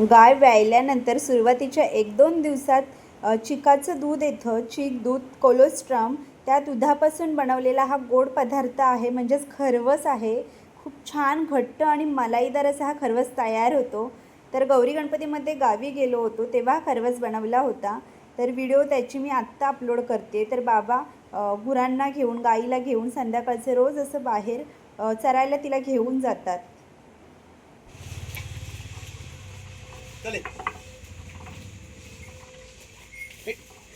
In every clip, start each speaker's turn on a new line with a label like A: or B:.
A: गाय व्यायल्यानंतर सुरुवातीच्या एक दोन दिवसात चिकाचं दूध येतं. चीक दूध कोलोस्ट्रम त्या दुधापासून बनवलेला हा गोड पदार्थ आहे म्हणजेच खरवस आहे. खूप छान घट्ट आणि मलाईदार असा हा खरवस तयार होतो. तर गौरी गणपतीमध्ये गावी गेलो होतो तेव्हा खरवस बनवला होता. तर व्हिडिओ त्याची मी आत्ता अपलोड करते. तर बाबा गुरांना घेऊन गाईला घेऊन संध्याकाळचं रोज असं बाहेर चरायला तिला घेऊन जातात.
B: चले.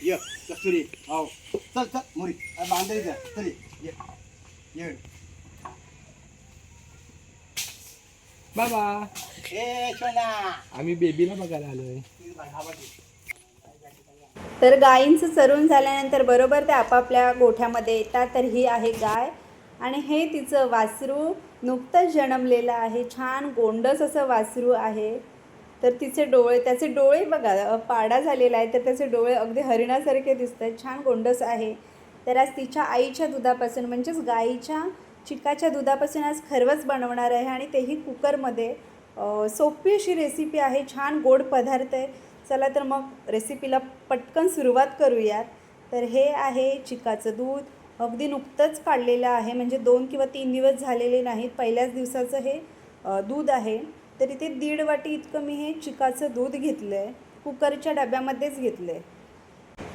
B: ये कस्तुरी चल चल मुरी बांधायची द्या चल ये, ये ये.
C: बाबा.
B: ए सोना.
C: आम्ही बेबीला बघायला आलोय.
A: तर गायींचं चरून झाल्यानंतर बरोबर ते आपापल्या गोठ्यामध्ये येतात तर ही आहे गाय. आणि हे तिचं वासरू नुकतंच जन्मलेलं आहे. छान गोंडस असं वासरू आहे. तर तिचे डोळे त्याचे डोळे बघा पाडा झालेला आहे तर त्याचे डोळे अगदी हरिणासारखे दिसत आहेत छान गोंडस आहे. तर आज तिच्या आईच्या दुधापासून म्हणजेच गाईच्या चिकाच्या दुधापासून आज खरवस बनवणार आहे आणि तेही कुकरमध्ये. सोपी अशी रेसिपी आहे छान गोड पदार्थ आहे. चला तर मग रेसिपीला पटकन सुरुवात करूयात. तर हे आहे चिकाचं दूध. अगदी नुकतंच काढलेलं आहे म्हणजे दोन किंवा तीन दिवस झालेले नाहीत. पहिल्याच दिवसाचं हे दूध आहे. तर इथे दीड वाटी इतकं मी हे चिकाचं दूध घेतलं आहे कुकरच्या डब्यामध्येच घेतलं आहे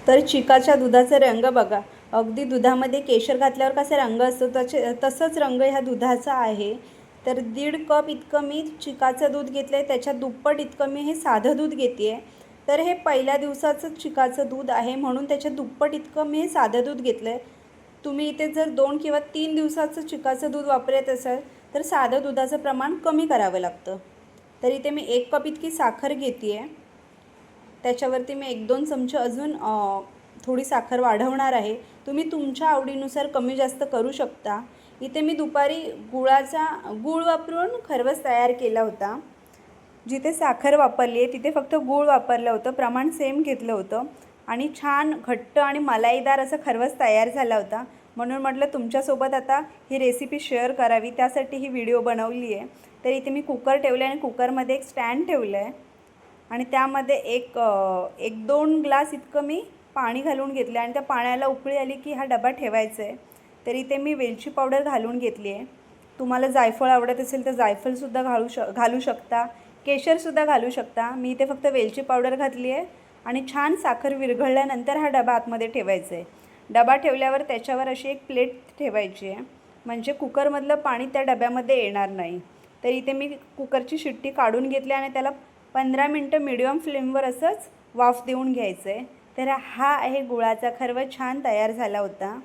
A: तर चिकाच्या दुधाचा रंग बघा. अगदी दुधामध्ये केशर घातल्यावर कसा रंग असतो त्याचे तसंच रंग ह्या दुधाचा आहे. तर दीड कप इतकं मी चिकाचं दूध घेतलं आहे त्याच्या दुप्पट इतकं मी हे साधं दूध घेते आहे तर हे पहिल्या दिवसाचं चिकाचं दूध आहे म्हणून त्याच्या दुप्पट इतकं मी हे साधं दूध घेतलं आहे तुम्ही इथे जर दोन किंवा तीन दिवसाचं चिकाचं दूध वापरत असाल तर साधं दुधाचं प्रमाण कमी करावं लागतं. तर इथे मी एक कप इतकी साखर घेते आहे त्याच्यावरती मी एक दोन चमचे अजून थोडी साखर वाढवणार आहे. तुम्ही तुमच्या आवडीनुसार कमी जास्त करू शकता. इथे मी दुपारी गुळाचा गूळ वापरून खरवस तयार केला होता. जिथे साखर वापरली आहे तिथे फक्त गूळ वापरलं होतं. प्रमाण सेम घेतलं होतं. आणि छान घट्ट आणि मलाईदार असं खरवस तयार झाला होता. म्हणून म्हटलं तुमच्यासोबत आता ही रेसिपी शेअर करावी. त्यासाठी ही व्हिडिओ बनवली आहे तर इथे मी कुकर ठेवले आणि कुकरमध्ये एक स्टँड ठेवलं आहे आणि त्यामध्ये एक एक दोन ग्लास इतकं मी पाणी घालून घेतलं आणि त्या पाण्याला उकळी आली की हा डबा ठेवायचा आहे तर इथे मी वेलची पावडर घालून घेतली आहे तुम्हाला जायफळ आवडत असेल तर जायफळसुद्धा घालू श घालू शकता. केशरसुद्धा घालू शकता. मी इथे फक्त वेलची पावडर घातली आहे आणि छान साखर विरघळल्यानंतर हा डबा आतमध्ये ठेवायचा आहे. डबा ठेवल्यावर त्याच्यावर अशी एक प्लेट ठेवायची आहे. म्हणजे कुकरमधलं पाणी त्या डब्यामध्ये येणार नाही. तर इथे मी कुकरची शिट्टी काढून घेतली आणि त्याला पंधरा मिनटं मिडियम फ्लेमवर असंच वाफ देऊन घ्यायचं आहे तर हा आहे गुळाचा खर्व छान तयार झाला होता.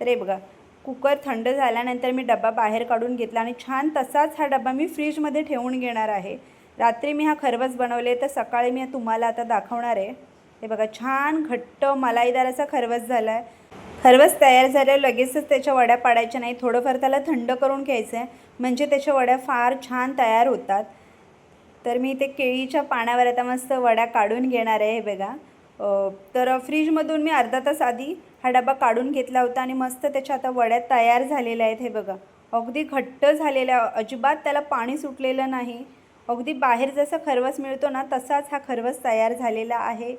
A: तर हे बघा कुकर थंड झाल्यानंतर मी डबा बाहेर काढून घेतला आणि छान तसाच हा डबा मी फ्रीजमध्ये ठेवून घेणार आहे. रात्री मी हा खरवस बनवले तर सकाळी मी तुम्हाला आता दाखवणार आहे. हे बघा छान घट्ट मलाईदार असा खरवस झाला आहे खरवस तयार झाल्यावर लगेचच त्याच्या वड्या पाडायच्या नाही थोडंफार त्याला थंड करून घ्यायचं आहे म्हणजे त्याच्या वड्या फार छान तयार होतात. तर मी ते केळीच्या पाण्यावर आता मस्त वड्या काढून घेणार आहे हे बघा. तर फ्रीजमधून मी अर्धा तास आधी हा डबा काढून घेतला होता आणि मस्त त्याच्या आता वड्या तयार झालेल्या आहेत हे बघा. अगदी घट्ट झालेल्या अजिबात त्याला पाणी सुटलेलं नाही. अगदी बाहेर जसा खरवस मिळतो ना तसाच हा खरवस तयार झालेला आहे.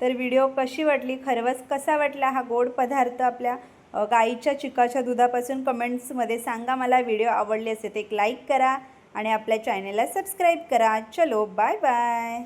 A: तर व्हिडिओ कशी वाटली? खरवस कसा वाटला? हा गोड पदार्थ आपल्या गाईच्या चिकाच्या दुधापासून कमेंट्समध्ये सांगा. मला व्हिडिओ आवडले असेल तर एक लाईक करा आणि आपल्या चॅनेलला सबस्क्राईब करा. चलो बाय बाय